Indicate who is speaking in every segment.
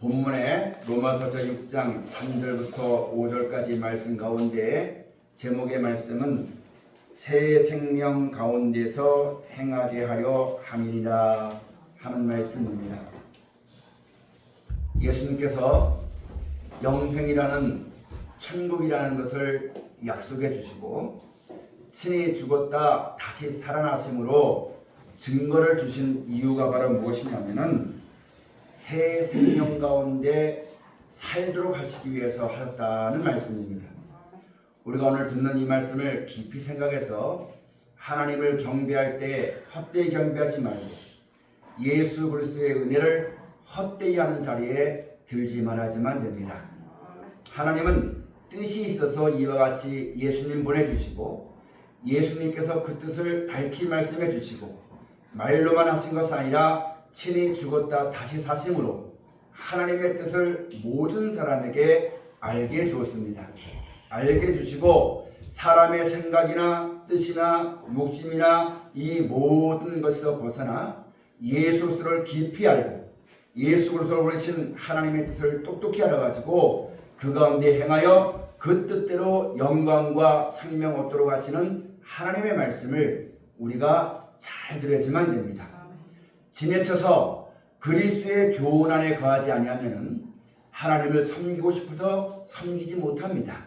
Speaker 1: 본문의 로마서서 6장 3절부터 5절까지 말씀 가운데 제목의 말씀은 새 생명 가운데서 행하게 하려 함이니라 하는 말씀입니다. 예수님께서 영생이라는 천국이라는 것을 약속해 주시고 친히 죽었다 다시 살아나심으로 증거를 주신 이유가 바로 무엇이냐면은 새 생명 가운데 살도록 하시기 위해서 하셨다는 말씀입니다. 우리가 오늘 듣는 이 말씀을 깊이 생각해서 하나님을 경배할 때 헛되이 경배하지 말고 예수 그리스도의 은혜를 헛되이 하는 자리에 들지 말아야지만 됩니다. 하나님은 뜻이 있어서 이와 같이 예수님 보내주시고 예수님께서 그 뜻을 밝히 말씀해 주시고 말로만 하신 것이 아니라 친히 죽었다 다시 사심으로 하나님의 뜻을 모든 사람에게 알게 주었습니다. 알게 주시고 사람의 생각이나 뜻이나 욕심이나 이 모든 것에서 벗어나 예수 그리스도를 깊이 알고 예수 그리스도를 보내신 하나님의 뜻을 똑똑히 알아가지고 그 가운데 행하여 그 뜻대로 영광과 생명 얻도록 하시는 하나님의 말씀을 우리가 잘 들어야지만 됩니다. 지내쳐서 그리스도의 교훈 안에 거하지 아니하면은 하나님을 섬기고 싶어서 섬기지 못합니다.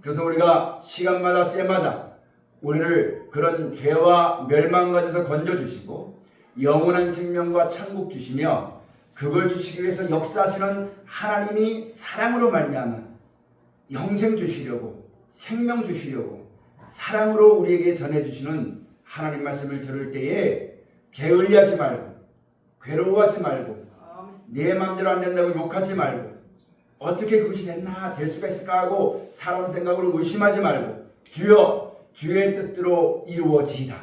Speaker 1: 그래서 우리가 시간마다 때마다 우리를 그런 죄와 멸망 가운데서 건져 주시고 영원한 생명과 천국 주시며 그걸 주시기 위해서 역사하시는 하나님이 사랑으로 말미암아 영생 주시려고 생명 주시려고 사랑으로 우리에게 전해 주시는 하나님 말씀을 들을 때에 게을리하지 말고 괴로워하지 말고 내 마음대로 안 된다고 욕하지 말고 어떻게 그것이 됐나 될 수가 있을까 하고 사람 생각으로 의심하지 말고 주여 주의 뜻대로 이루어지이다.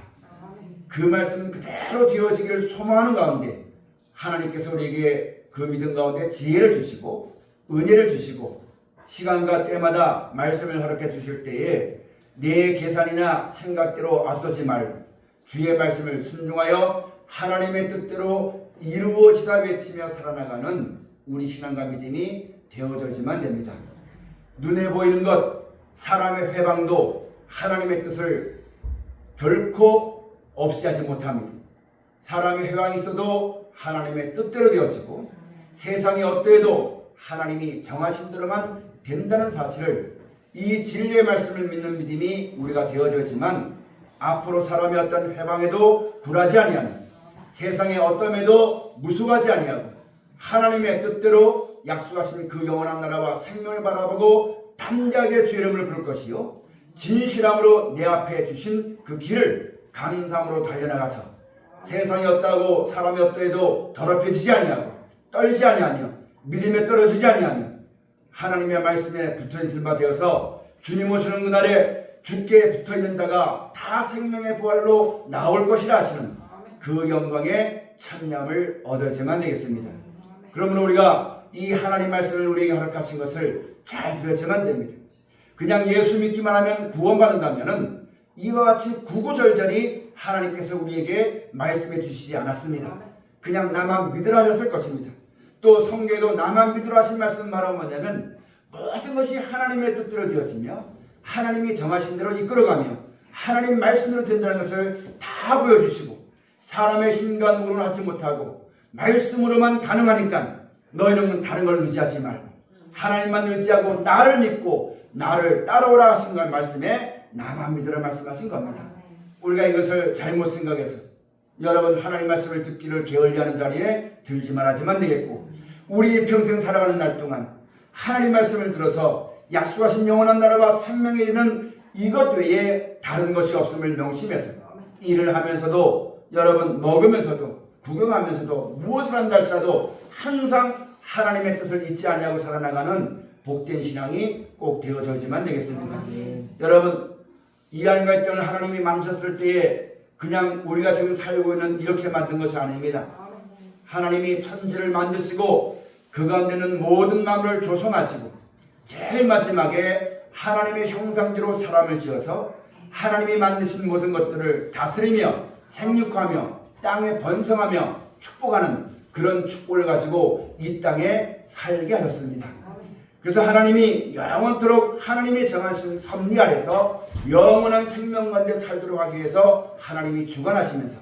Speaker 1: 그 말씀 그대로 되어지기를 소망하는 가운데 하나님께서 우리에게 그 믿음 가운데 지혜를 주시고 은혜를 주시고 시간과 때마다 말씀을 허락해 주실 때에 내 계산이나 생각대로 앞서지 말고 주의 말씀을 순종하여 하나님의 뜻대로 이루어지다 외치며 살아나가는 우리 신앙과 믿음이 되어져야지만 됩니다. 눈에 보이는 것, 사람의 회방도 하나님의 뜻을 결코 없이 하지 못합니다. 사람의 회방이 있어도 하나님의 뜻대로 되어지고 세상이 어때도 하나님이 정하신 대로만 된다는 사실을 이 진리의 말씀을 믿는 믿음이 우리가 되어져야지만 앞으로 사람의 어떤 회방에도 굴하지 아니하며 세상의 어떠함에도 무수하지 아니하고 하나님의 뜻대로 약속하신 그 영원한 나라와 생명을 바라보고 담대하게 주 이름을 부를 것이요. 진실함으로 내 앞에 주신 그 길을 감사함으로 달려나가서 세상이 어떠하고 사람이 어떠해도 더럽혀지지 아니하고 떨지 아니하며 믿음에 떨어지지 아니하며 하나님의 말씀에 붙어있을 바 되어서 주님 오시는 그날에 주께 붙어있는 자가 다 생명의 부활로 나올 것이라 하시는 그 영광의 참념을 얻어야만 되겠습니다. 그러면 우리가 이 하나님 말씀을 우리에게 허락하신 것을 잘 들어야만 됩니다. 그냥 예수 믿기만 하면 구원받는다면은 이와 같이 구구절절히 하나님께서 우리에게 말씀해 주시지 않았습니다. 그냥 나만 믿으라 하셨을 것입니다. 또 성경에도 나만 믿으라 하신 말씀 말하면 뭐냐면 모든 것이 하나님의 뜻대로 되어지며 하나님이 정하신 대로 이끌어가며 하나님 말씀대로 된다는 것을 다 보여주시고 사람의 노력을 하지 못하고 말씀으로만 가능하니까 너희는 다른 걸 의지하지 말고 하나님만 의지하고 나를 믿고 나를 따라오라 하신 걸 말씀에 나만 믿으라 말씀하신 겁니다. 우리가 이것을 잘못 생각해서 여러분 하나님 말씀을 듣기를 게을리하는 자리에 들지 말아야지만 되겠고 우리 평생 살아가는 날 동안 하나님 말씀을 들어서 약속하신 영원한 나라와 생명에 이르는 이것 외에 다른 것이 없음을 명심해서 일을 하면서도 여러분 먹으면서도 구경하면서도 무엇을 한다 할지라도 항상 하나님의 뜻을 잊지 아니하고 살아나가는 복된 신앙이 꼭 되어져야지만 되겠습니다. 여러분 이 안과 이 땅을 하나님이 만드셨을 때에 그냥 우리가 지금 살고 있는 이렇게 만든 것이 아닙니다. 하나님이 천지를 만드시고 그 가운데는 모든 만물을 조성하시고 제일 마지막에 하나님의 형상대로 사람을 지어서 하나님이 만드신 모든 것들을 다스리며 생육하며 땅에 번성하며 축복하는 그런 축복을 가지고 이 땅에 살게 하셨습니다. 그래서 하나님이 영원토록 하나님이 정하신 섭리 아래서 영원한 생명 가운데 살도록 하기 위해서 하나님이 주관하시면서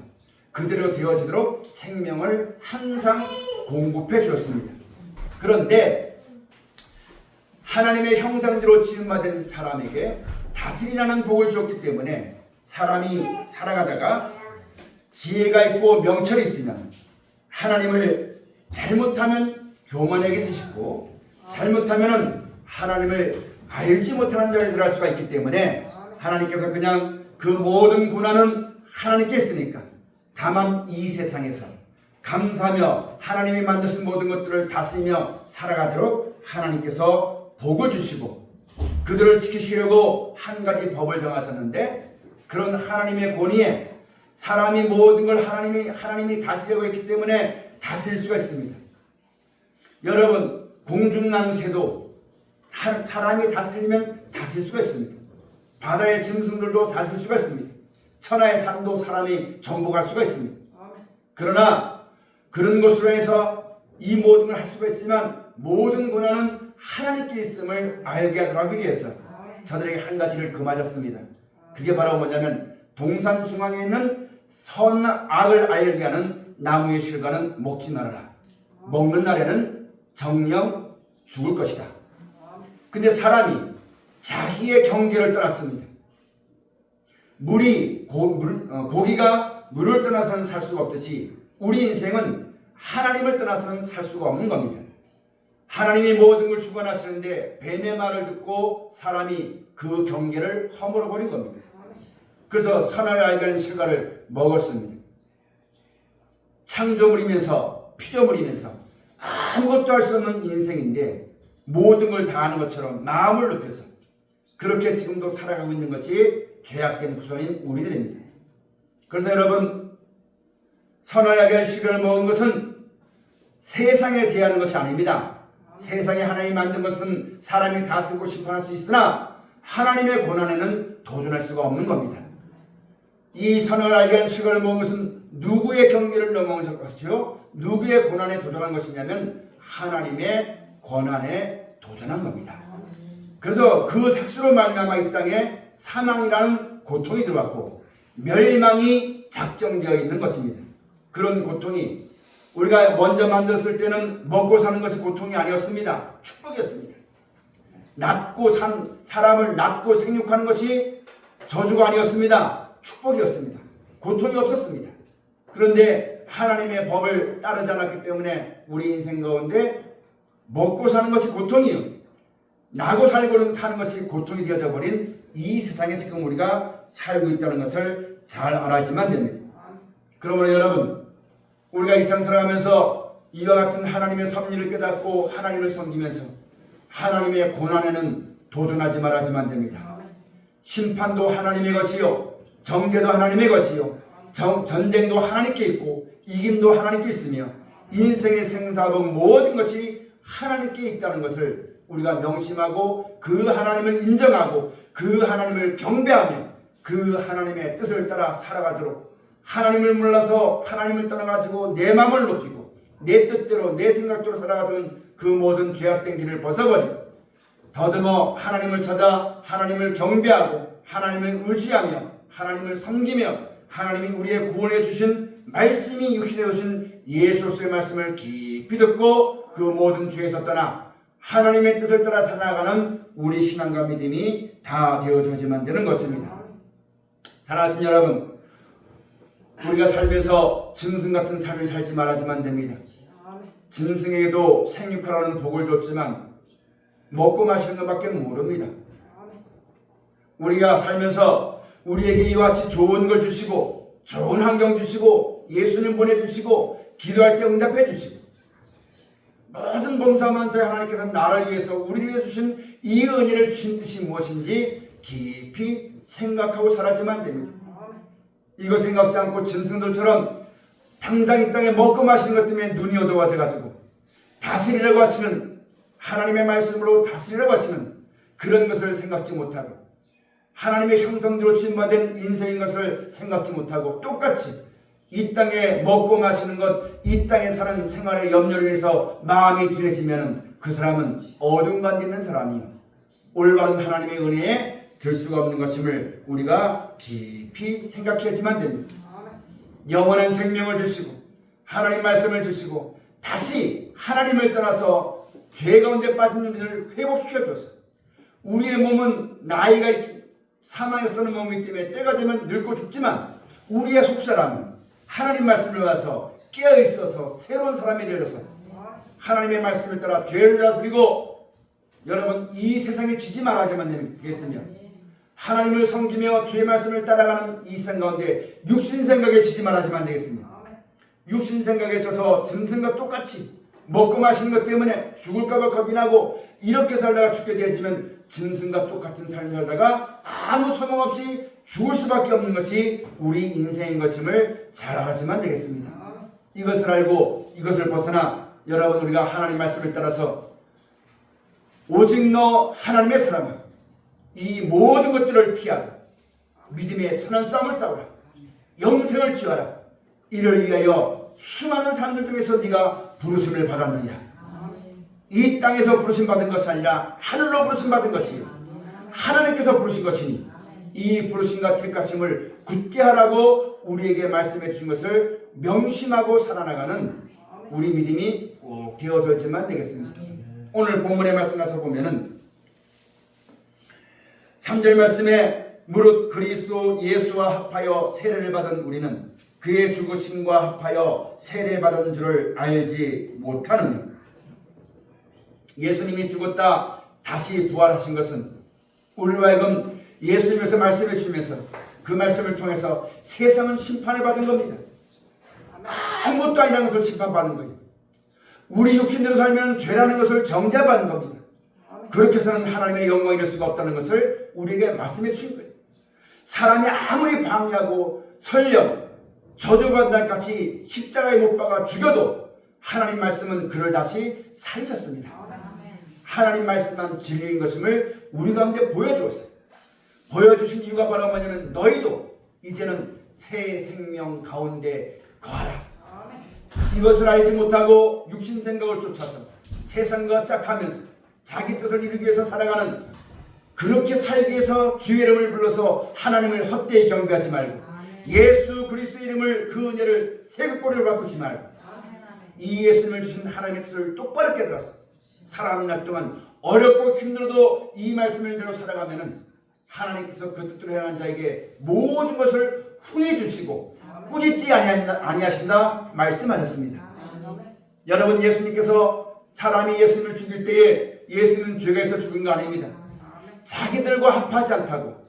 Speaker 1: 그대로 되어지도록 생명을 항상 공급해 주었습니다. 그런데 하나님의 형상대로 지음받은 사람에게 다스리라는 복을 주었기 때문에 사람이 살아가다가 지혜가 있고 명철이 있으면 하나님을 잘못하면 교만하게 지시고 잘못하면은 하나님을 알지 못하는 자리에 들어갈 수가 있기 때문에 하나님께서 그냥 그 모든 고난은 하나님께 있으니까 다만 이 세상에서 감사하며 하나님이 만드신 모든 것들을 다스리며 살아가도록 하나님께서 복을 주시고 그들을 지키시려고 한 가지 법을 정하셨는데 그런 하나님의 권위에 사람이 모든 걸 하나님이 하나님이 다스리고 있기 때문에 다스릴 수가 있습니다. 여러분 공중난새도 사- 사람이 다스리면 다스릴 수가 있습니다. 바다의 짐승들도 다스릴 수가 있습니다. 천하의 산도 사람이 정복할 수가 있습니다. 그러나 그런 것으로 해서 이 모든 걸 할 수가 있지만 모든 권한은 하나님께 있음을 알게 하도록 하기 위해서 저들에게 한 가지를 금하셨습니다. 그게 바로 뭐냐면 동산 중앙에 있는 선악을 알게 하는 나무의 실과는 먹지 말아라. 먹는 날에는 정령 죽을 것이다. 근데 사람이 자기의 경계를 떠났습니다. 물이 고, 물, 어, 고기가 물을 떠나서는 살 수가 없듯이 우리 인생은 하나님을 떠나서는 살 수가 없는 겁니다. 하나님이 모든 걸 주관하시는데 뱀의 말을 듣고 사람이 그 경계를 허물어 버린 겁니다. 그래서 알게 하는 실과를 먹었습니다. 창조물이면서 피조물이면서 아무것도 할 수 없는 인생인데 모든 걸 다 하는 것처럼 마음을 높여서 그렇게 지금도 살아가고 있는 것이 죄악된 후손인 우리들입니다. 그래서 여러분 할 실과를 먹은 것은 세상에 대하는 것이 아닙니다. 세상에 하나님이 만든 것은 사람이 다스리고 심판할 수 있으나 하나님의 고난에는 도전할 수가 없는 겁니다. 이 선을 알게 한 식을 먹은 것은 누구의 경계를 넘어온 것이요? 누구의 고난에 도전한 것이냐면 하나님의 고난에 도전한 겁니다. 그래서 그 색수로 말미암아 이 땅에 사망이라는 고통이 들어왔고 멸망이 작정되어 있는 것입니다. 그런 고통이 우리가 먼저 만들었을 때는 먹고 사는 것이 고통이 아니었습니다. 축복이었습니다. 낳고 산 사람을 낳고 생육하는 것이 저주가 아니었습니다. 축복이었습니다. 고통이 없었습니다. 그런데 하나님의 법을 따르지 않았기 때문에 우리 인생 가운데 먹고 사는 것이 고통이요. 나고 살고 사는 것이 고통이 되어져 버린 이 세상에 지금 우리가 살고 있다는 것을 잘 알아야지만 됩니다. 그러므로 여러분, 우리가 이 세상 살아가면서 이와 같은 하나님의 섭리를 깨닫고 하나님을 섬기면서 하나님의 고난에는 도전하지 말아야지만 됩니다. 심판도 하나님의 것이요. 정죄도 하나님의 것이요. 정, 전쟁도 하나님께 있고 이김도 하나님께 있으며 인생의 생사복 모든 것이 하나님께 있다는 것을 우리가 명심하고 그 하나님을 인정하고 그 하나님을 경배하며 그 하나님의 뜻을 따라 살아가도록 하나님을 몰라서 하나님을 떠나가지고 내 마음을 높이고 내 뜻대로 내 생각대로 살아가던 그 모든 죄악된 길을 벗어버리고 더듬어 하나님을 찾아 하나님을 경배하고 하나님을 의지하며 하나님을 섬기며 하나님이 우리의 구원해 주신 말씀이 육신에 오신 예수의 말씀을 깊이 듣고 그 모든 죄에서 떠나 하나님의 뜻을 따라 살아가는 우리 신앙과 믿음이 다 되어져야만 되는 것입니다. 사랑하신 여러분, 우리가 살면서 짐승 같은 삶을 살지 말아야만 됩니다. 짐승에게도 생육하라는 복을 줬지만 먹고 마시는 것밖에 모릅니다. 우리가 살면서 우리에게 이와 같이 좋은 걸 주시고 좋은 환경 주시고 예수님 보내주시고 기도할 때 응답해 주시고 모든 범사만사에 하나님께서 나를 위해서 우리를 위해 주신 이 은혜를 주신 뜻이 무엇인지 깊이 생각하고 살아야만 됩니다. 이거 생각지 않고 짐승들처럼 당장 이 땅에 먹고 마시는 것 때문에 눈이 어두워져 가지고 다스리려고 하시는 하나님의 말씀으로 다스리려고 하시는 그런 것을 생각지 못하고 하나님의 형상대로 지음받은 인생인 것을 생각지 못하고 똑같이 이 땅에 먹고 마시는 것, 이 땅에 사는 생활의 염려를 위해서 마음이 둔해지면 그 사람은 어둠과 있는 사람이요. 올바른 하나님의 은혜에 들 수가 없는 것임을 우리가 깊이 생각해야지만 됩니다. 영원한 생명을 주시고 하나님 말씀을 주시고 다시 하나님을 떠나서 죄 가운데 빠진 우리를 회복시켜 주어서 우리의 몸은 나이가 있기 사망에 서는 몸이기 때문에 때가 되면 늙고 죽지만 우리의 속사람은 하나님 말씀을 받아서 깨어 있어서 새로운 사람이 되어서 하나님의 말씀을 따라 죄를 다스리고 여러분 이 세상에 지지 말아야만 되겠으며 하나님을 섬기며 주의 말씀을 따라가는 이 생각 가운데 육신 생각에 지지 말아야만 되겠습니다. 육신 생각에 져서 짐승과 똑같이 먹고 마시는 것 때문에 죽을까봐 겁이 나고 이렇게 살다가 죽게 되어지면 짐승과 똑같은 삶을 살다가 아무 소망 없이 죽을 수밖에 없는 것이 우리 인생인 것임을 잘 알아야만 되겠습니다. 이것을 알고 이것을 벗어나 여러분 우리가 하나님 말씀을 따라서 오직 너 하나님의 사랑을 이 모든 것들을 피하고 믿음의 선한 싸움을 싸우라. 영생을 지어라. 이를 위하여 수많은 사람들 중에서 네가 부르심을 받았느니라 이 땅에서 부르심 받은 것이 아니라 하늘로 부르심 받은 것이요 하나님께서 부르신 것이니 이 부르심과 택하심을 굳게 하라고 우리에게 말씀해 주신 것을 명심하고 살아나가는 우리 믿음이 꼭 되어져야지만 되겠습니다. 오늘 본문의 말씀 가서 보면은 3절 말씀에 무릇 그리스도 예수와 합하여 세례를 받은 우리는 그의 죽으심과 합하여 세례받은 줄을 알지 못하느니 예수님이 죽었다 다시 부활하신 것은 우리로 하여금 예수님께서 말씀해 주면서 그 말씀을 통해서 세상은 심판을 받은 겁니다. 아무것도 아니라는 것을 심판받는 거예요. 우리 육신대로 살면 죄라는 것을 정죄받는 겁니다. 그렇게 해서는 하나님의 영광이 될 수가 없다는 것을 우리에게 말씀해 주신 거예요. 사람이 아무리 방해하고 설령 저주받는 같이 십자가에 못 박아 죽여도 하나님 말씀은 그를 다시 살리셨습니다. 하나님 말씀만 진리인 것임을 우리 가운데 보여주었어요. 보여주신 이유가 바로 뭐냐면 너희도 이제는 새 생명 가운데 거하라. 이것을 알지 못하고 육신 생각을 쫓아서 세상과 짝하면서 자기 뜻을 이루기 위해서 살아가는 그렇게 살기 위해서 주의 이름을 불러서 하나님을 헛되이 경배하지 말고 예수 그리스도 이름을 그 은혜를 세급고리로 바꾸지 말고 이 예수님을 주신 하나님의 뜻을 똑바로 깨달아서 살아가는 날 동안 어렵고 힘들어도 이 말씀을 대로 살아가면은 하나님께서 그 뜻대로 행하는 자에게 모든 것을 후해 주시고 꾸짖지 아니하신다, 말씀하셨습니다. 여러분 예수님께서 사람이 예수님을 죽일 때에 예수님은 죄가 있어 죽은 거 아닙니다. 자기들과 합하지 않다고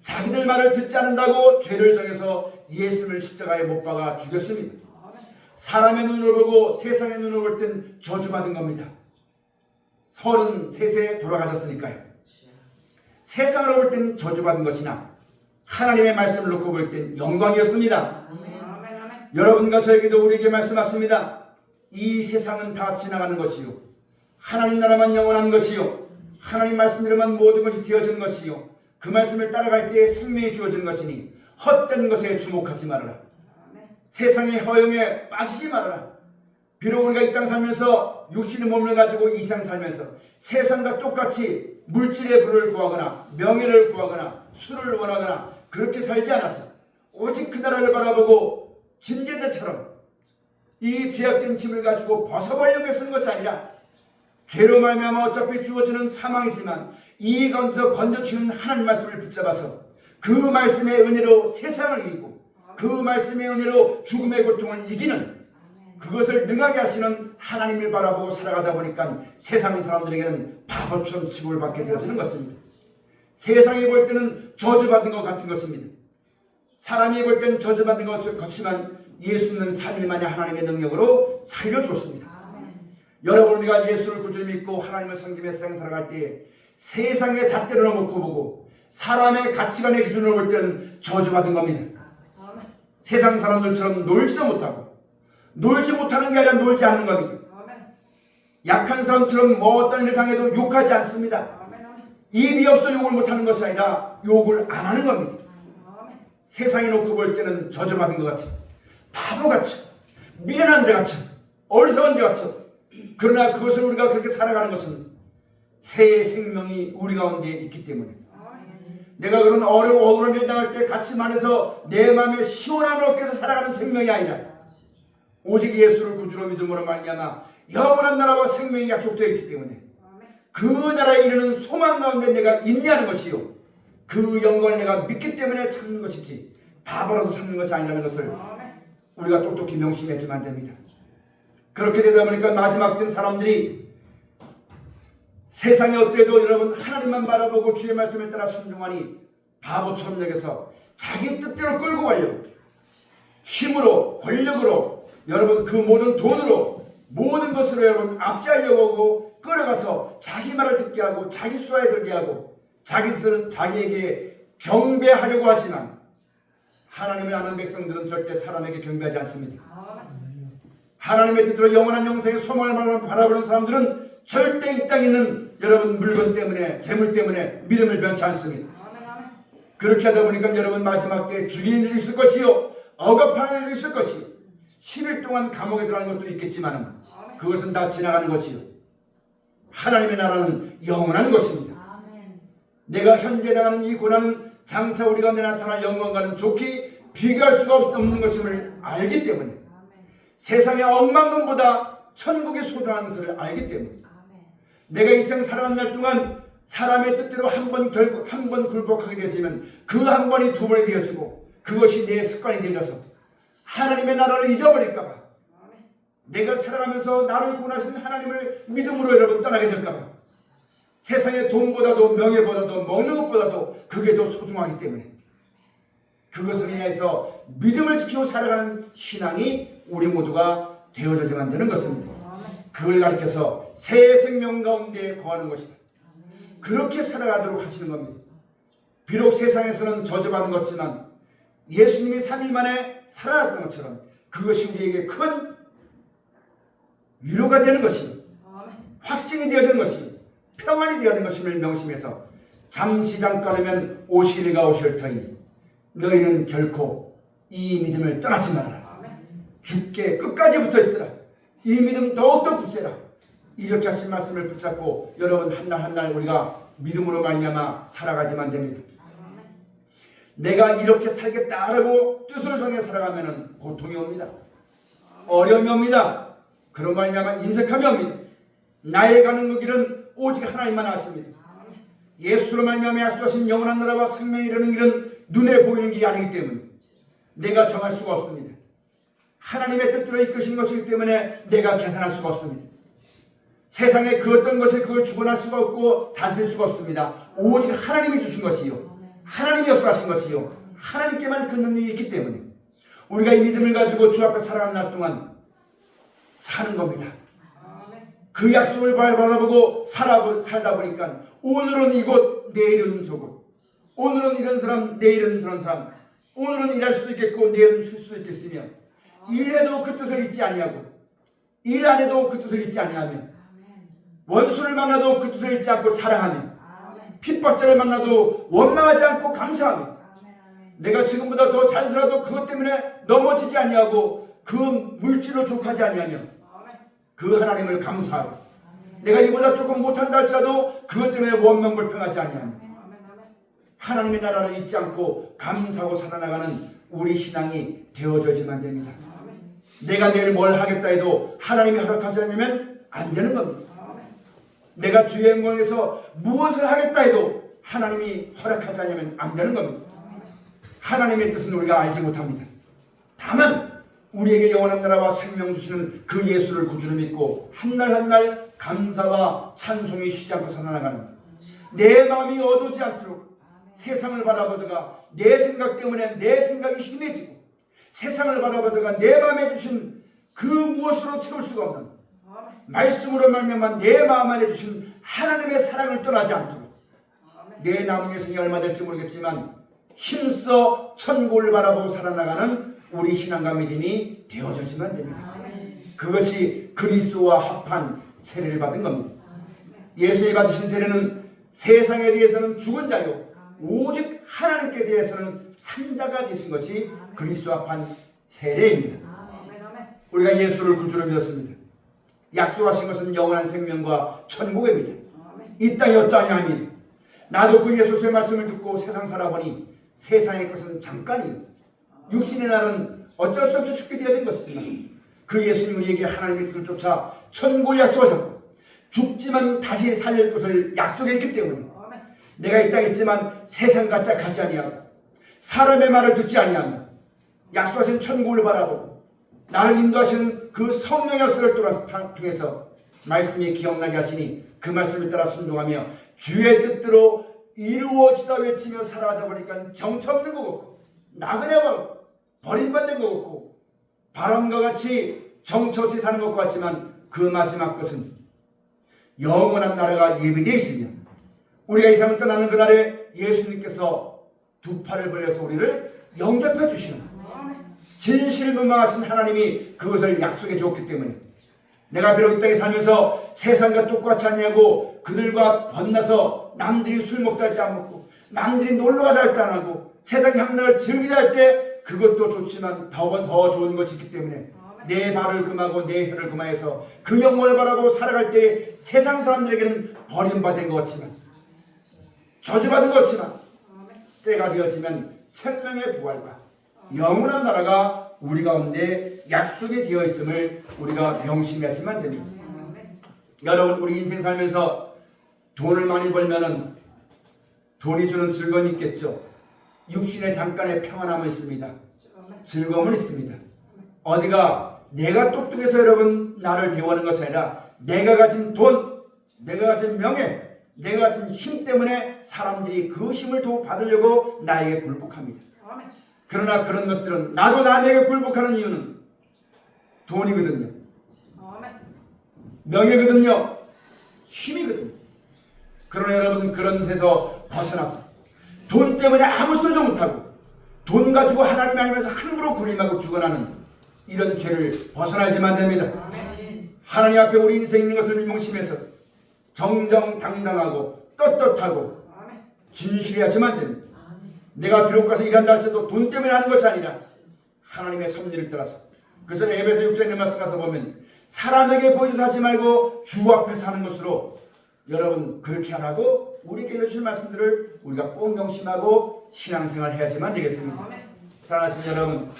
Speaker 1: 자기들 말을 듣지 않는다고 죄를 정해서 예수님을 십자가에 못 박아 죽였습니다. 사람의 눈을 보고 세상의 눈을 볼땐 저주받은 겁니다. 33세에 돌아가셨으니까요. 세상으로 볼 땐 저주받은 것이나 하나님의 말씀을 놓고 볼 땐 영광이었습니다. 여러분과 저에게도 우리에게 말씀하십니다. 이 세상은 다 지나가는 것이요. 하나님 나라만 영원한 것이요. 하나님 말씀대로만 모든 것이 되어진 것이요. 그 말씀을 따라갈 때에 생명이 주어진 것이니 헛된 것에 주목하지 말아라. 세상의 허영에 빠지지 말아라. 비록 우리가 이 땅 살면서 육신의 몸을 가지고 이 세상 살면서 세상과 똑같이 물질의 부를 구하거나 명예를 구하거나 술을 원하거나 그렇게 살지 않았어. 오직 그 나라를 바라보고 진제대처럼 이 죄악된 짐을 가지고 벗어버리려고 쓰는 것이 아니라 죄로 말미암아 어차피 주어지는 사망이지만 이 가운데서 건져주는 하나님 말씀을 붙잡아서 그 말씀의 은혜로 세상을 이기고 그 말씀의 은혜로 죽음의 고통을 이기는 그것을 능하게 하시는 하나님을 바라보고 살아가다 보니까 세상 사람들에게는 바보처럼 취급을 받게 되어지는 것입니다. 세상이 볼 때는 저주받은 것 같은 것입니다. 사람이 볼 때는 저주받은 것 같지만 예수는 3일 만에 하나님의 능력으로 살려주었습니다. 여러분 우리가 예수를 구주를 믿고 하나님을 섬기며 세상 살아갈 때 세상의 잣대를 놓고 보고 사람의 가치관의 기준으로 볼 때는 저주받은 겁니다. 세상 사람들처럼 놀지도 못하고 놀지 못하는 게 아니라 놀지 않는 겁니다. 약한 사람처럼 뭐 어떤 일을 당해도 욕하지 않습니다. 입이 없어 욕을 못하는 것이 아니라 욕을 안 하는 겁니다. 세상에 놓고 볼 때는 저주받은 것 같이 바보같이 미련한 자같이 어리석은 자같이 그러나 그것을 우리가 그렇게 살아가는 것은 새 생명이 우리 가운데 있기 때문에 내가 그런 어려운 억울한 일 당할 때 같이 말해서 내 마음에 시원함을 얻기 위해서 살아가는 생명이 아니라 오직 예수를 구주로 믿음으로 말미암아 영원한 나라와 생명이 약속되어 있기 때문에 그 나라에 이르는 소망 가운데 내가 있냐는 것이요. 그 영광을 내가 믿기 때문에 찾는 것이지 바보라도 찾는 것이 아니라는 것을 우리가 똑똑히 명심했지만 됩니다. 그렇게 되다 보니까 마지막 된 사람들이 세상에 어때도 여러분 하나님만 바라보고 주의 말씀에 따라 순종하니 바보처럼 여겨서 자기 뜻대로 끌고 가려고 힘으로 권력으로 여러분 그 모든 돈으로 모든 것으로 여러분 압제하려고 하고 끌어가서 자기 말을 듣게 하고 자기 수하에 들게 하고 자기들은 자기에게 경배하려고 하지만 하나님을 아는 백성들은 절대 사람에게 경배하지 않습니다. 하나님의 뜻대로 영원한 영생의 소망을 바라보는 사람들은 절대 이 땅에 있는 여러분 물건 때문에 재물 때문에 믿음을 변치 않습니다. 그렇게 하다 보니까 여러분 마지막 때 죽이는 일이 있을 것이요 억압하는 일이 있을 것이요 10일 동안 감옥에 들어가는 것도 있겠지만 그것은 다 지나가는 것이요. 하나님의 나라는 영원한 것입니다. 내가 현재 당하는 이 고난은 장차 우리가 내 나타날 영광과는 좋게 비교할 수가 없는 것임을 알기 때문에 세상의 억만금보다 천국이 소중한 것을 알기 때문에 내가 이생 살아간 날 동안 사람의 뜻대로 한 번 결국 한 번 굴복하게 되었지만 그 한 번이 두 번이 되어지고 그것이 내 습관이 되어서 하나님의 나라를 잊어버릴까봐 내가 살아가면서 나를 구원하신 하나님을 믿음으로 여러분 떠나게 될까봐 세상의 돈보다도 명예보다도 먹는 것보다도 그게 더 소중하기 때문에 그것을 인해서 믿음을 지키고 살아가는 신앙이 우리 모두가 되어져야만 되는 것입니다. 그걸 가리켜서 새 생명 가운데 거하는 것이다. 그렇게 살아가도록 하시는 겁니다. 비록 세상에서는 저주받은 것지만 예수님이 3일 만에 살아났던 것처럼 그것이 우리에게 큰 위로가 되는 것입니다. 확증이 되어지는 것이 평안이 되어지는 것임을 명심해서 잠시 잠깐이면 오시리가 오실 터이니 너희는 결코 이 믿음을 떠나지 말아라. 죽게 끝까지 붙어 있으라. 이 믿음 더욱더 굳세라. 이렇게 하신 말씀을 붙잡고 여러분 한날 한날 우리가 믿음으로 말미암아 살아가지만 됩니다. 내가 이렇게 살겠다라고 뜻을 정해 살아가면은 고통이 옵니다. 어려움이 옵니다. 그런 말미암아 인색함이 옵니다. 나의 가는 그 길은 오직 하나님만 아십니다. 예수로 말미암아 약속하신 영원한 나라와 생명이 이르는 길은 눈에 보이는 길이 아니기 때문에 내가 정할 수가 없습니다. 하나님의 뜻대로 이끄신 것이기 때문에 내가 계산할 수가 없습니다. 세상에 그 어떤 것에 그걸 주관할 수가 없고 다스릴 수가 없습니다. 오직 하나님이 주신 것이요. 하나님이 역사하신 것이요. 하나님께만 그 능력이 있기 때문에 우리가 이 믿음을 가지고 주 앞에 살아가는 날 동안 사는 겁니다. 그 약속을 바라보고 살아, 살다 보니까 오늘은 이곳, 내일은 저곳. 오늘은 이런 사람, 내일은 저런 사람. 오늘은 일할 수도 있겠고 내일은 쉴 수도 있겠으며 일해도 그 뜻을 잊지 아니하고 일 안 해도 그 뜻을 잊지 아니하며 원수를 만나도 그 뜻을 잊지 않고 사랑하며 핍박자를 만나도 원망하지 않고 감사하며 내가 지금보다 더 잘 살아도 그것 때문에 넘어지지 아니하고 그 물질로 족하지 아니하며 그 하나님을 감사하고 내가 이보다 조금 못한다 할지라도 그것 때문에 원망 불평하지 아니하며 하나님의 나라를 잊지 않고 감사하고 살아나가는 우리 신앙이 되어져야지만 됩니다. 내가 내일 뭘 하겠다 해도 하나님이 허락하지 않으면 안 되는 겁니다. 내가 주의 영광에서 무엇을 하겠다 해도 하나님이 허락하지 않으면 안 되는 겁니다. 하나님의 뜻은 우리가 알지 못합니다. 다만 우리에게 영원한 나라와 생명 주시는 그 예수를 구주로 믿고 한 날 한 날 감사와 찬송이 쉬지 않고 살아나가는 내 마음이 어두지 않도록 세상을 바라보다가 내 생각 때문에 내 생각이 힘해지고 세상을 바라보다가 내 마음에 주신 그 무엇으로 채울 수가 없는 말씀으로 말미암아 내 마음 안에 주신 하나님의 사랑을 떠나지 않도록 내 남은 여생이 얼마 될지 모르겠지만 힘써 천국을 바라보고 살아나가는 우리 신앙과 믿음이 되어져지만 됩니다. 그것이 그리스도와 합한 세례를 받은 겁니다. 예수님이 받으신 세례는 세상에 대해서는 죽은 자요 오직 하나님께 대해서는 산자가 되신 것이 그리스도 합한 세례입니다. 우리가 예수를 구주로 믿었습니다. 약속하신 것은 영원한 생명과 천국입니다. 이 땅이 어떠하냐 하니 나도 그 예수의 말씀을 듣고 세상 살아보니 세상의 것은 잠깐이요. 육신의 날은 어쩔 수 없이 죽게 되어진 것이지만 그 예수님 우리에게 하나님의 뜻을 쫓아 천국을 약속하셨고 죽지만 다시 살릴 것을 약속했기 때문에 내가 이 땅에 있지만 세상 같자 가지 아니하고 사람의 말을 듣지 아니하며 약속하신 천국을 바라보고 나를 인도하시는 그 성령의 역사를 통해서 말씀이 기억나게 하시니 그 말씀을 따라 순종하며 주의 뜻대로 이루어지다 외치며 살아가다 보니까 정처 없는 것 같고 나그네와 버림받는 것 같고 바람과 같이 정처 없이 사는 것 같지만 그 마지막 것은 영원한 나라가 예비되어 있으며 우리가 이 세상을 떠나는 그날에 예수님께서 두 팔을 벌려서 우리를 영접해 주시는 진실무망하신 하나님이 그것을 약속해 주었기 때문에. 내가 비록 이 땅에 살면서 세상과 똑같지 않냐고 그들과 번나서 남들이 술 먹자 할 때 안 먹고 남들이 놀러 가자 할 때 안 하고 세상 향락을 즐기자 할 때 그것도 좋지만 더, 더 좋은 것이 있기 때문에 내 발을 금하고 내 혀를 금하여서 그 영혼을 바라고 살아갈 때 세상 사람들에게는 버림받은 것 같지만 저주받은 것 같지만 때가 되어지면 생명의 부활과 영원한 나라가 우리 가운데 약속이 되어 있음을 우리가 명심해야지만 됩니다. 여러분 우리 인생 살면서 돈을 많이 벌면은 돈이 주는 즐거움이 있겠죠. 육신의 잠깐의 평안함은 있습니다. 즐거움은 있습니다. 어디가 내가 똑똑해서 여러분 나를 대우하는 것이 아니라 내가 가진 돈, 내가 가진 명예, 내가 가진 힘 때문에 사람들이 그 힘을 더 받으려고 나에게 굴복합니다. 그러나 그런 것들은 나도 남에게 굴복하는 이유는 돈이거든요. 명예거든요. 힘이거든요. 그러나 여러분 그런 데서 벗어나서 돈 때문에 아무 소리도 못하고 돈 가지고 하나님 알면서 함부로 군림하고 죽어나는 이런 죄를 벗어나야지만 됩니다. 하나님 앞에 우리 인생 있는 것을 명심해서 정정당당하고 떳떳하고 진실해야지만 됩니다. 내가 비록 가서 일한다 할지라도 돈 때문에 하는 것이 아니라 하나님의 섭리를 따라서 그래서 에베소 6장에 있는 말씀 가서 보면 사람에게 보이듯 하지 말고 주 앞에서 하는 것으로 여러분 그렇게 하라고 우리에게 해주신 말씀들을 우리가 꼭 명심하고 신앙생활 해야지만 되겠습니다. 사랑하시는 여러분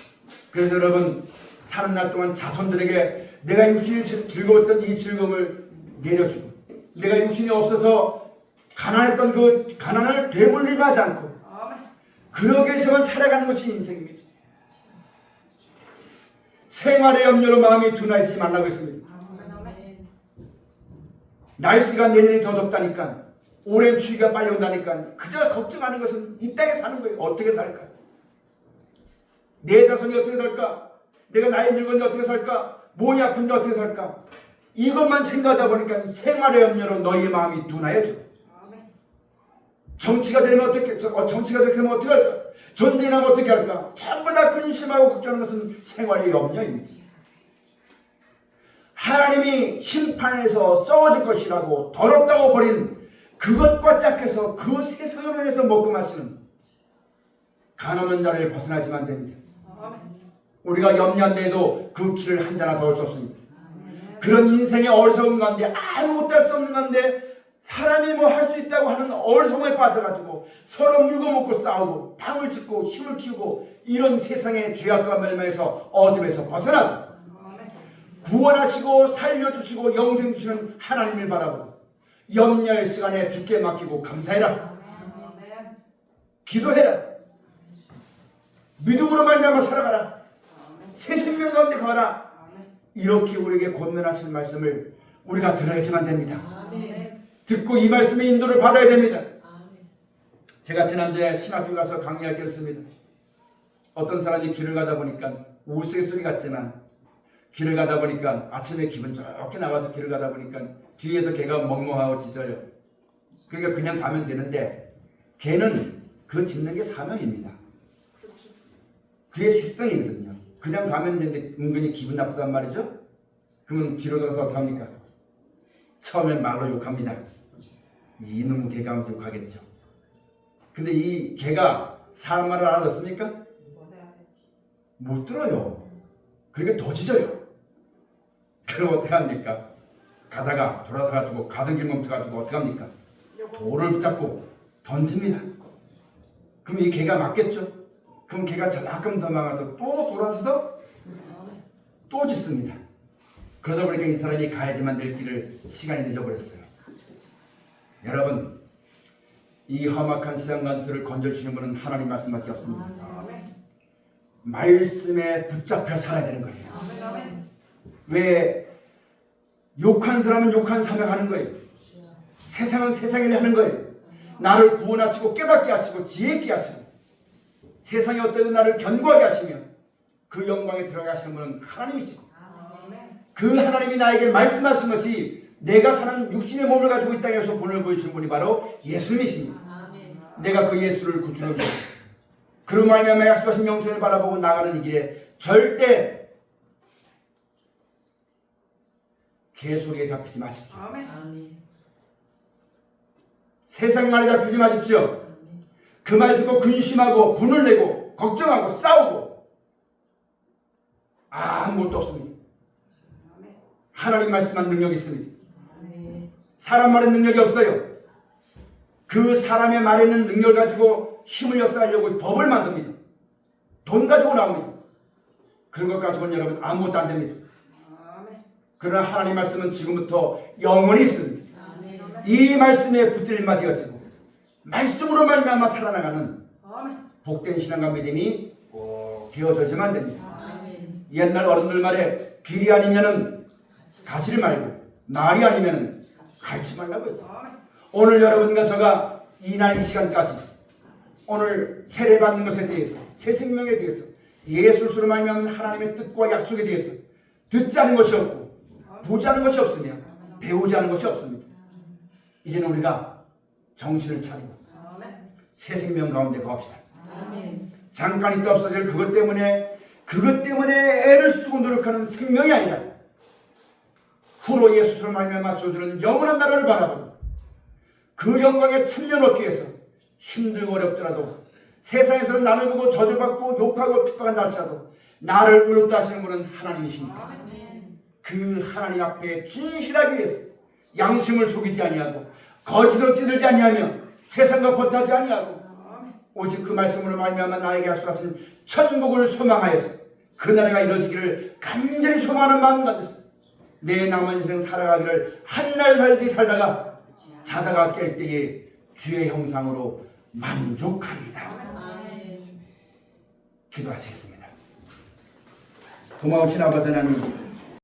Speaker 1: 그래서 여러분 사는 날 동안 자손들에게 내가 육신이 즐- 즐거웠던 이 즐거움을 내려주고 내가 육신이 없어서 가난했던 그 가난을 되물림하지 않고 그러기 위해서만 살아가는 것이 인생입니다. 생활의 염려로 마음이 둔하지 말라고 했습니다. 날씨가 내년이 더 덥다니까 오랜 추위가 빨리 온다니까 그저 걱정하는 것은 이 땅에 사는 거예요. 어떻게 살까? 내 자손이 어떻게 살까? 내가 나이 늙었는데 어떻게 살까? 몸이 아픈데 어떻게 살까? 이것만 생각하다 보니까 생활의 염려로 너희의 마음이 둔하여져. 정치가 되면 어떻게 저- 어, 정치가 저렇게 되면 어떻게 할까? 전쟁이 나면 어떻게 할까? 전부 다 근심하고 걱정하는 것은 생활의 염려입니다. 하나님이 심판에서 썩어질 것이라고 더럽다고 버린 그것과 짝해서 그 세상을 위해서 먹고 마시는 가난한 자를 벗어나지만 됩니다. 우리가 염려한데도 그 길을 한 자나 더 올 수 없습니다. 그런 인생의 어리석은 가운데 아무것도 할수 없는 가운데 사람이 뭐 할 수 있다고 하는 어리석음에 빠져가지고 서로 물고 먹고 싸우고 당을 짓고 힘을 키우고 이런 세상의 죄악과 멸망에서 어둠에서 벗어나서 구원하시고 살려주시고 영생 주시는 하나님을 바라보고 염려의 시간에 주께 맡기고 감사해라. 기도해라. 믿음으로 말미암아 살아가라. 새 생명 가운데 가라. 이렇게 우리에게 권면하신 말씀을 우리가 들어야지만 됩니다 듣고 이 말씀의 인도를 받아야 됩니다 제가 지난주에 신학교 가서 강의할 때를 씁니다 어떤 사람이 길을 가다 보니까 우스갯소리 같지만 길을 가다 보니까 아침에 기분 좋게 나와서 길을 가다 보니까 뒤에서 개가 멍멍하고 짖어요. 그러니까 그냥 가면 되는데 개는 그 짖는 게 사명입니다. 그게 식성이거든요. 그냥 가면 되는데 은근히 기분 나쁘단 말이죠. 그러면 뒤로 돌아서 어떻게 합니까? 처음엔 말로 욕합니다. 이놈 개가 욕하겠죠. 근데 이 개가 사람 말을 알아듣습니까? 못 들어요. 그러니까 더 짖어요. 그럼 어떡합니까? 가다가 돌아가가지고 가던 길 멈춰가지고 어떡합니까? 돌을 붙잡고 던집니다. 그럼 이 개가 맞겠죠? 그럼 개가 저만큼 더 망해서 또 돌아서서 또 짓습니다. 그러다 보니까 이 사람이 가야지만 될 길을 시간이 늦어버렸어요. 여러분, 이 험악한 세상 간수를 건져주시는 분은 하나님 말씀밖에 없습니다. 말씀에 붙잡혀 살아야 되는 거예요. 왜 욕한 사람은 욕한 사명하는 거예요. 세상은 세상일 하는 거예요. 나를 구원하시고 깨닫게 하시고 지혜 있게 하시고 세상이 어때도 나를 견고하게 하시며 그 영광에 들어가시는 분은 하나님이시고. 그 하나님이 나에게 말씀하신 것이 내가 사는 육신의 몸을 가지고 이 땅에서 본을 보이시는 분이 바로 예수님이십니다.
Speaker 2: 아멘.
Speaker 1: 내가 그 예수를 구주로 믿고 그로 말미암아 약속하신 영생을 바라보고 나가는 이 길에 절대 개소리에 잡히지 마십시오.
Speaker 3: 아멘.
Speaker 1: 세상 말에 잡히지 마십시오. 그 말 듣고 근심하고 분을 내고 걱정하고 싸우고 아무것도 없습니다. 하나님 말씀한 능력이 있습니다. 사람 말에 능력이 없어요. 그 사람의 말에 있는 능력을 가지고 힘을 역사하려고 법을 만듭니다. 돈 가지고 나옵니다. 그런 것 가지고는 여러분 아무것도 안 됩니다. 그러나 하나님 말씀은 지금부터 영원히 있습니다. 이 말씀에 붙들림마 되어지고 말씀으로 말미암아 살아나가는. 복된 신앙과 믿음이 꼭 되어져야만 됩니다. 옛날 어른들 말에 길이 아니면은 가지를 말고 말이 아니면은 갈지 말라고.
Speaker 3: 아멘.
Speaker 1: 오늘 여러분과 저가 이날 이 시간까지 오늘 세례 받는 것에 대해서 새 생명에 대해서 예수로 말미암은 하나님의 뜻과 약속에 대해서 듣지 않은 것이 없고 보지 않은 것이 없으며 배우지 않은 것이 없습니다. 이제는 우리가 정신을 차리고. 새 생명 가운데.
Speaker 2: 아멘.
Speaker 1: 잠깐 있다 없어질 그것 때문에 그것 때문에 애를 쓰고 노력하는 생명이 아니라 후로 예수를 말미암아 주어주는 영원한 나라를 바라보고 그 영광에 참여 얻기 위해서 힘들고 어렵더라도 세상에서는 나를 보고 저주받고 욕하고 핍박한다 할지라도 나를 의롭다 하시는 분은 하나님이십니다. 그 하나님 앞에 진실하기 위해서 양심을 속이지 아니하고 거짓으로 찌들지 아니하며 세상과 벗하지 아니하고. 오직 그 말씀으로 말미암아 나에게 약속하신 천국을 소망하여서 그 나라가 이루어지기를 간절히 소망하는 마음 가져서 내 남은 인생 살아가기를 한 날 살듯이 살다가 자다가 깰 때에 주의 형상으로 만족하리이다.
Speaker 2: 아멘.
Speaker 1: 기도하시겠습니다. 고마우신 아버지 하나님